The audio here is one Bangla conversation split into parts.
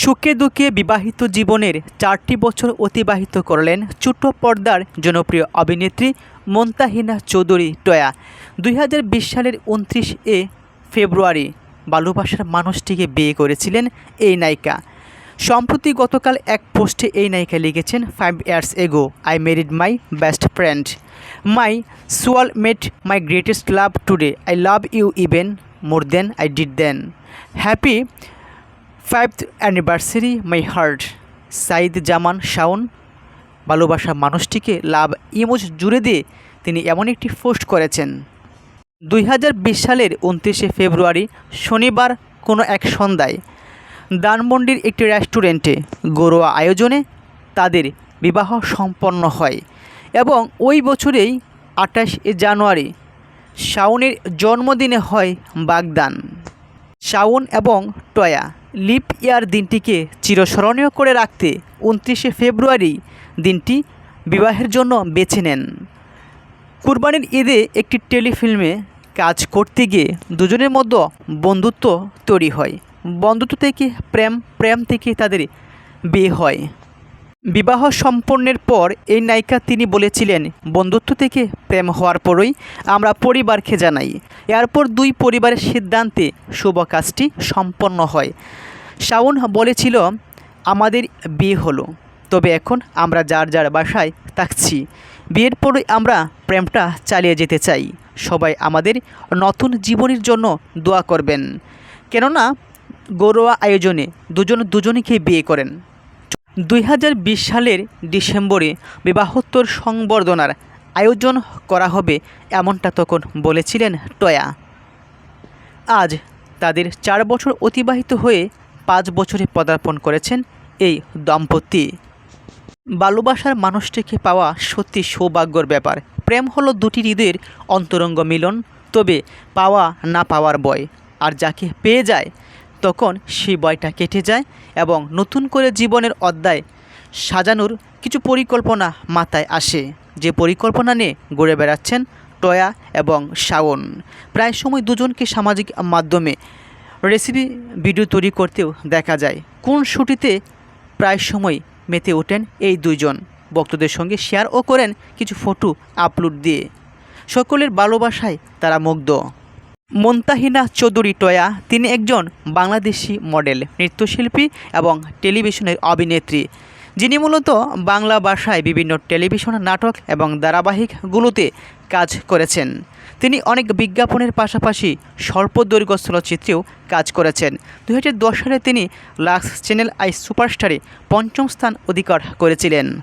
সুখে দুঃখে বিবাহিত জীবনের চারটি বছর অতিবাহিত করলেন ছোট্ট পর্দার জনপ্রিয় অভিনেত্রী মন্তাহিনা চৌধুরী টয়া। দুই হাজার বিশ সালের উনত্রিশ এ ফেব্রুয়ারি ভালোবাসার মানুষটিকে বিয়ে করেছিলেন এই নায়িকা। সম্প্রতি গতকাল এক পোস্টে এই নায়িকা লিখেছেন five years ago I married my best friend my soul mate my greatest love today I love you even more than I did then happy fifth anniversary my heart Sayed Zaman Shaon, ভালোবাসা মানুষটিকে লাভ ইমোজ জুড়ে দিয়ে তিনি এমন একটি পোস্ট করেছেন। দুই হাজার বিশ সালের উনত্রিশে ফেব্রুয়ারি, শনিবার, কোনো এক সন্ধ্যায় দানমন্ডির একটি রেস্টুরেন্টে ঘরোয়া আয়োজনে তাদের বিবাহ সম্পন্ন হয় এবং ওই বছরেই আঠাশ জানুয়ারি শাওনের জন্মদিনে হয় বাগদান। শাওন এবং টয়া লিপ ইয়ার দিনটিকে চিরস্মরণীয় করে রাখতে উনত্রিশে ফেব্রুয়ারি দিনটি বিবাহের জন্য বেছে নেন। কুরবানির ঈদে একটি টেলিফিল্মে কাজ করতে গিয়ে দুজনের মধ্যে বন্ধুত্ব তৈরি হয়। বন্ধুত্ব থেকে প্রেম প্রেম থেকে তাদের বিয়ে হয়। বিবাহ সম্পন্নের পর এই নায়িকা তিনি বলেছিলেন, বন্ধুত্ব থেকে প্রেম হওয়ার পরই আমরা পরিবারকে জানাই। এরপর দুই পরিবারের সিদ্ধান্তে শুভ কাজটি সম্পন্ন হয়। শাওন বলেছিল, আমাদের বিয়ে হলো, তবে এখন আমরা যার যার বাসায় থাকছি। বিয়ের পরই আমরা প্রেমটা চালিয়ে যেতে চাই। সবাই আমাদের নতুন জীবনের জন্য দোয়া করবেন। কেননা, ঘরোয়া আয়োজনে দুজন দুজনকে বিয়ে করেন। দুই হাজার বিশ সালের ডিসেম্বরে বিবাহোত্তর সংবর্ধনার আয়োজন করা হবে এমনটা তখন বলেছিলেন টয়া। আজ তাদের চার বছর অতিবাহিত হয়ে পাঁচ বছরে পদার্পণ করেছেন এই দম্পতি। ভালোবাসার মানুষটিকে পাওয়া সত্যি সৌভাগ্যর ব্যাপার। প্রেম হলো দুটি হৃদয়ের অন্তরঙ্গ মিলন, তবে পাওয়া না পাওয়ার বয়। আর যাকে পেয়ে যায় তখন সেই বয়টা কেটে যায় এবং নতুন করে জীবনের অধ্যায় সাজানোর কিছু পরিকল্পনা মাথায় আসে। যে পরিকল্পনা নিয়ে ঘুরে বেড়াচ্ছেন টয়া এবং শাওন। প্রায় সময় দুজনকে সামাজিক মাধ্যমে রেসিপি ভিডিও তৈরি করতেও দেখা যায়। কোন শুটিতে প্রায় সময় মেতে ওঠেন এই দুইজন। ভক্তদের সঙ্গে শেয়ারও করেন কিছু ফটো আপলোড দিয়ে। সকলের ভালোবাসায় তারা মুগ্ধ। মন্তাহিনা চৌধুরী টয়া, তিনি একজন বাংলাদেশি মডেল, নৃত্যশিল্পী এবং টেলিভিশনের অভিনেত্রী। যিনি মূলত বাংলা ভাষায় বিভিন্ন টেলিভিশন নাটক এবং ধারাবাহিকগুলোতে কাজ করেছেন। তিনি অনেক বিজ্ঞাপনের পাশাপাশি স্বল্প দৈর্ঘ্য চলচ্চিত্রেও কাজ করেছেন। দু হাজার দশ সালে তিনি লাক্স চ্যানেল আই সুপারস্টারে পঞ্চম স্থান অধিকার করেছিলেন।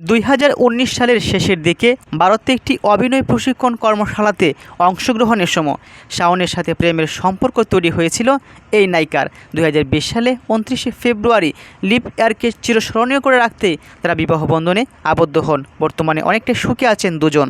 দুই হাজার উনিশ সালের শেষের দিকে ভারতে একটি অভিনয় প্রশিক্ষণ কর্মশালাতে অংশগ্রহণের সময় শাওনের সাথে প্রেমের সম্পর্ক তৈরি হয়েছিল এই নায়িকার। দুই হাজার বিশ সালে উনত্রিশে ফেব্রুয়ারি লিপ এয়ারকে চিরস্মরণীয় করে রাখতে তারা বিবাহ বন্ধনে আবদ্ধ হন। বর্তমানে অনেকটা সুখে আছেন দুজন।